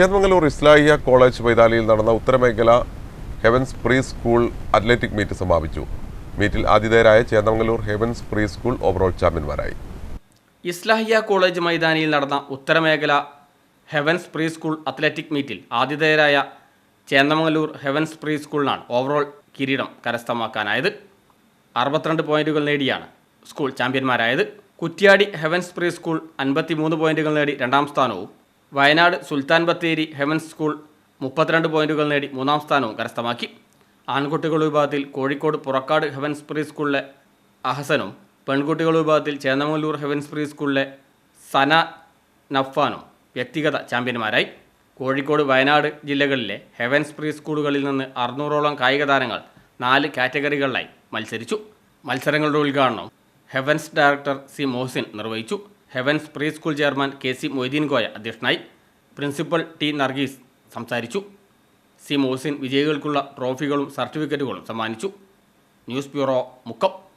ചേന്മംഗലൂർ Islahiya college മൈതാനിയിൽ നടന്ന ഉത്തരമേഖല Heavens pre school athletic meet സമാപിച്ചു. മീറ്റിൽ ആതിഥേയരായ Chendamangallur Heavens pre school overall ചാമ്പ്യന്മാരായി. Islahiya college മൈതാനിയിൽ നടന്ന ഉത്തരമേഖല ഹെവൻസ് പ്രീ സ്കൂൾ അത്ലറ്റിക് മീറ്റിൽ ആതിഥേയരായ ചേന്ദമംഗലൂർ ഹെവൻസ് പ്രീ സ്കൂളിനാണ് ഓവറോൾ കിരീടം കരസ്ഥമാക്കാനായത്. അറുപത്തിരണ്ട് പോയിന്റുകൾ നേടിയാണ് സ്കൂൾ ചാമ്പ്യന്മാരായത്. കുറ്റ്യാടി ഹെവൻസ് പ്രീ സ്കൂൾ അൻപത്തിമൂന്ന് പോയിന്റുകൾ നേടി രണ്ടാം സ്ഥാനവും വയനാട് സുൽത്താൻ ബത്തേരി ഹെവൻസ് സ്കൂൾ മുപ്പത്തിരണ്ട് പോയിന്റുകൾ നേടി മൂന്നാം സ്ഥാനവും കരസ്ഥമാക്കി. ആൺകുട്ടികൾ വിഭാഗത്തിൽ കോഴിക്കോട് പുറക്കാട് ഹെവൻസ് പ്രീ സ്കൂളിലെ അഹസനും പെൺകുട്ടികൾ വിഭാഗത്തിൽ ചേന്നമല്ലൂർ ഹെവൻസ് പ്രീ സ്കൂളിലെ സന നഫാനും വ്യക്തിഗത ചാമ്പ്യന്മാരായി. കോഴിക്കോട് വയനാട് ജില്ലകളിലെ ഹെവൻസ് പ്രീ സ്കൂളുകളിൽ നിന്ന് അറുന്നൂറോളം കായിക താരങ്ങൾ നാല് കാറ്റഗറികളിലായി മത്സരിച്ചു. മത്സരങ്ങളുടെ ഉദ്ഘാടനം ഹെവൻസ് ഡയറക്ടർ സി മോഹസിൻ നിർവഹിച്ചു. Heavens pre school chairman K C Moideen Goya അധ്യക്ഷനായി. പ്രിൻസിപ്പൽ ടി നർഗീസ് സംസാരിച്ചു. സി മോസിൻ വിജയികൾക്കുള്ള ട്രോഫികളും സർട്ടിഫിക്കറ്റുകളും സമ്മാനിച്ചു. News bureau Mukkam.